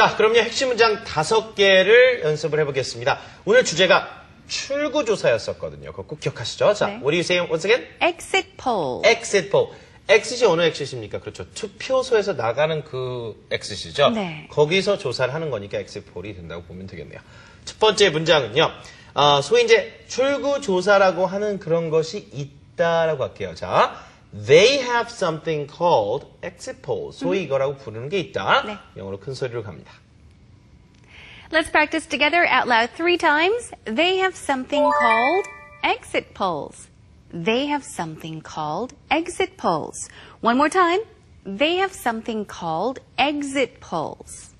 자, 그럼요. 핵심 문장 다섯 개를 연습을 해보겠습니다. 오늘 주제가 출구 조사였었거든요. 그거 꼭 기억하시죠? 자, 네. what do you say once again? Exit poll. exit poll. exit이 어느 exit입니까? 그렇죠. 투표소에서 나가는 그 exit이죠. 네. 거기서 조사를 하는 거니까 exit poll이 된다고 보면 되겠네요. 첫 번째 문장은요. 어, 소위 이제 출구 조사라고 하는 그런 것이 있다라고 할게요. 자, they have something called exit poll. 소위 이거라고 부르는 게 있다. 네. 영어로 큰 소리로 갑니다. Let's practice together out loud three times. They have something called exit polls. They have something called exit polls. One more time. They have something called exit polls.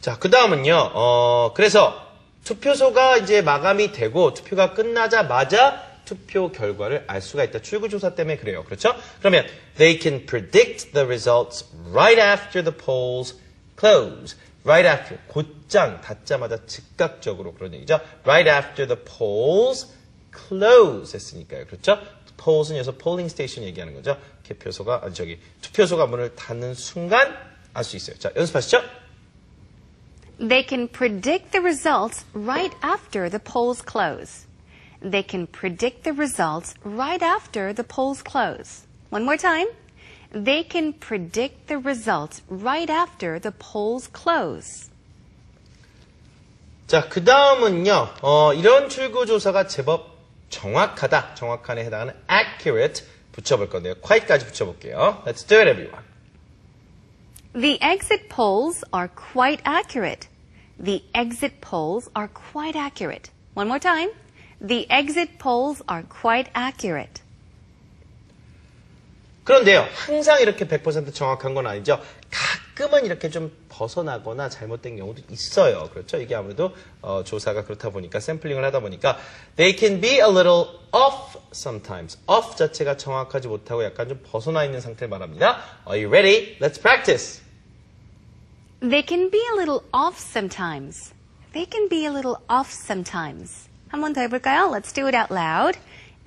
자, 그 다음은요, 어, 그래서 투표소가 이제 마감이 되고 투표가 끝나자마자 투표 결과를 알 수가 있다. 출구조사 때문에 그래요. 그렇죠? 그러면 they can predict the results right after the polls close. right after, 곧장 닫자마자 즉각적으로 그런 얘기죠. right after the polls close 했으니까요. 그렇죠? polls는 여기서 polling station 얘기하는 거죠. 개표소가, 아니 저기, 투표소가 문을 닫는 순간 알 수 있어요. 자, 연습하시죠? They can predict the results right after the polls close. They can predict the results right after the polls close. One more time. They can predict the results right after the polls close. 자, 그 다음은요, 어, 이런 출구조사가 제법 정확하다, 정확한에 해당하는 accurate 붙여볼 건데요. quite까지 붙여볼게요. Let's do it, everyone. The exit polls are quite accurate. The exit polls are quite accurate. One more time. The exit polls are quite accurate. 그런데요, 항상 이렇게 100% 정확한 건 아니죠. 가끔은 이렇게 좀 벗어나거나 잘못된 경우도 있어요. 그렇죠? 이게 아무래도 어, 조사가 그렇다 보니까 샘플링을 하다 보니까 they can be a little off sometimes. off 자체가 정확하지 못하고 약간 좀 벗어나 있는 상태를 말합니다. Are you ready? Let's practice. They can be a little off sometimes. They can be a little off sometimes. 한 번 더 해볼까요? Let's do it out loud.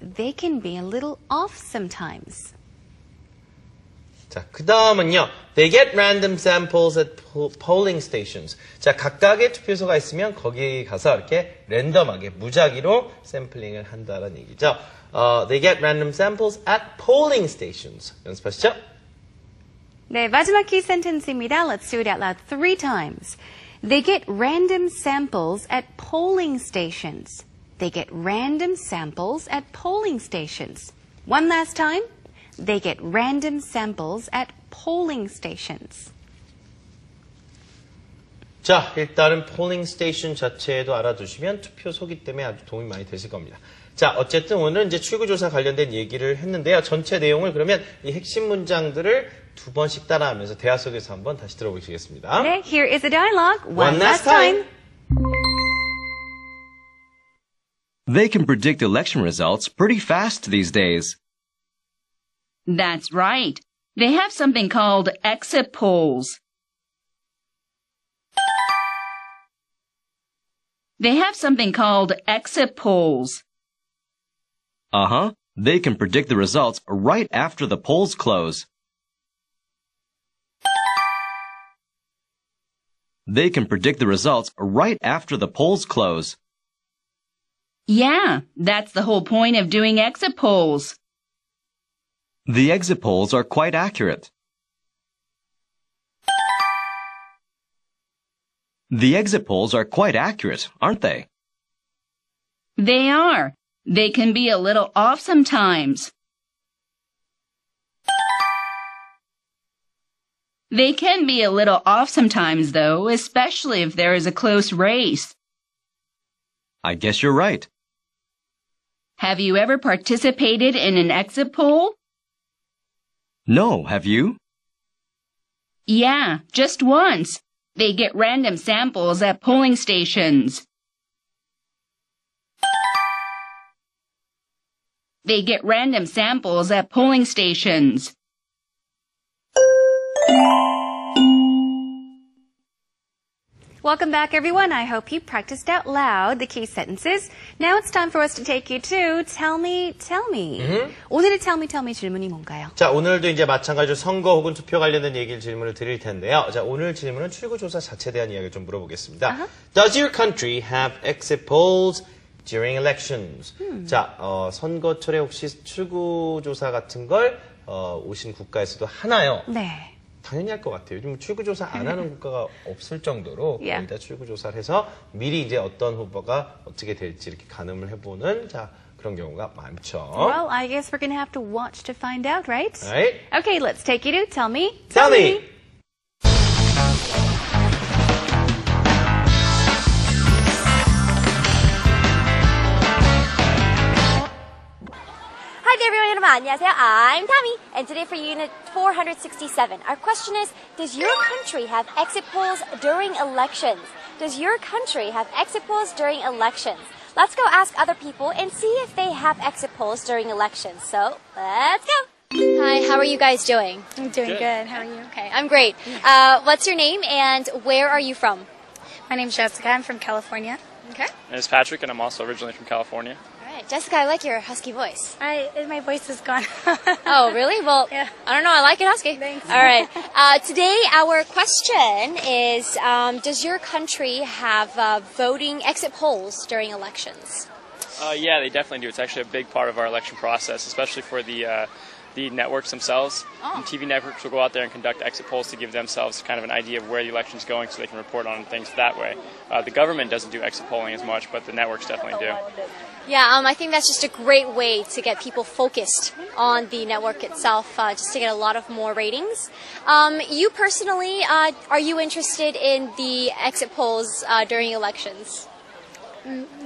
They can be a little off sometimes. 자, 그 다음은요. They get random samples at po- polling stations. 자, 각각의 투표소가 있으면 거기 가서 이렇게 랜덤하게 무작위로 샘플링을 한다는 얘기죠. 어, they get random samples at polling stations. 연습하시죠? 네, 마지막 키 센텐스입니다. Let's do it out loud three times. They get random samples at polling stations. They get random samples at polling stations. One last time. They get random samples at polling stations. 자, 일단은 polling station 자체도 알아두시면 투표 소기 때문에 아주 도움이 많이 되실 겁니다. 자, 어쨌든 오늘은 이제 출구조사 관련된 얘기를 했는데요. 전체 내용을 그러면 이 핵심 문장들을 두 번씩 따라하면서 대화 속에서 한번 다시 들어보시겠습니다. Okay, here is a dialogue. One last time. They can predict election results pretty fast these days. That's right. They have something called exit polls. They have something called exit polls. Uh huh. They can predict the results right after the polls close. They can predict the results right after the polls close. Yeah, that's the whole point of doing exit polls. The exit polls are quite accurate. The exit polls are quite accurate, aren't they? They are. They can be a little off sometimes. They can be a little off sometimes, though, especially if there is a close race. I guess you're right. Have you ever participated in an exit poll? No, have you? Yeah, just once. They get random samples at polling stations. They get random samples at polling stations. Welcome back, everyone. I hope you practiced out loud the key sentences. Now it's time for us to take you to Tell Me, Tell Me. 오늘의 Tell Me, Tell Me 질문이 뭔가요? 자, 오늘도 이제 마찬가지로 선거 혹은 투표 관련된 얘기를 질문을 드릴 텐데요. 자, 오늘 질문은 출구조사 자체에 대한 이야기를 좀 물어보겠습니다. Does your country have exit polls during elections? 자, 어, 선거철에 혹시 출구조사 같은 걸 어, 오신 국가에서도 하나요? 네. 당연히 할 것 같아요. 요즘 출구조사 안 하는 국가가 없을 정도로 Yeah. 거의 다 출구조사를 해서 미리 이제 어떤 후보가 어떻게 될지 이렇게 가늠을 해보는 자 그런 경우가 많죠. Well, I guess we're to have to watch to find out, right? Right? Okay, let's take you to Tell Me, Tell me. Hi everyone. 여러분, 안녕하세요. I'm Tommy, and today for Unit 467, our question is: Does your country have exit polls during elections? Does your country have exit polls during elections? Let's go ask other people and see if they have exit polls during elections. So let's go. Hi, how are you guys doing? I'm doing good. How are you? Okay, I'm great. Uh, what's your name and where are you from? My name's Jessica. I'm from California. Okay. My name is Patrick, and I'm also originally from California. All right, Jessica, I like your husky voice. I my voice is gone. Oh, really? Well, Yeah. I don't know. I like it husky. Thanks. All right. Uh, today, our question is um, Does your country have uh, voting exit polls during elections? Uh, yeah, they definitely do. It's actually a big part of our election process, especially for the uh, the networks themselves. And TV networks will go out there and conduct exit polls to give themselves kind of an idea of where the election's going, so they can report on things that way. Uh, the government doesn't do exit polling as much, but the networks definitely do. Yeah, um, I think that's just a great way to get people focused on the network itself, uh, just to get a lot of more ratings. Um, you personally, uh, are you interested in the exit polls uh, during elections?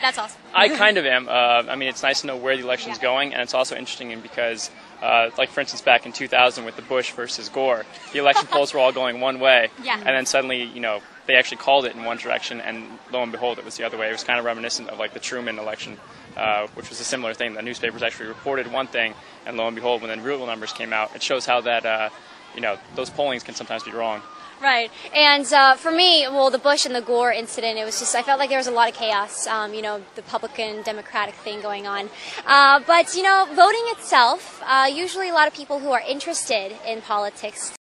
That's awesome. I kind of am. Uh, I mean, it's nice to know where the election's going, and it's also interesting because, uh, like for instance, back in 2000 with the Bush versus Gore, the election polls were all going one way, Yeah. and then suddenly, you know, they actually called it in one direction, and lo and behold, it was the other way. It was kind of reminiscent of like the Truman election, uh, which was a similar thing. The newspapers actually reported one thing, and lo and behold, when the real numbers came out, it shows how that, uh, you know, those pollings can sometimes be wrong. Right. And uh, for me, well, the Bush and the Gore incident, it was just, I felt like there was a lot of chaos, um, you know, the Republican Democratic thing going on. Uh, but, you know, voting itself, uh, usually a lot of people who are interested in politics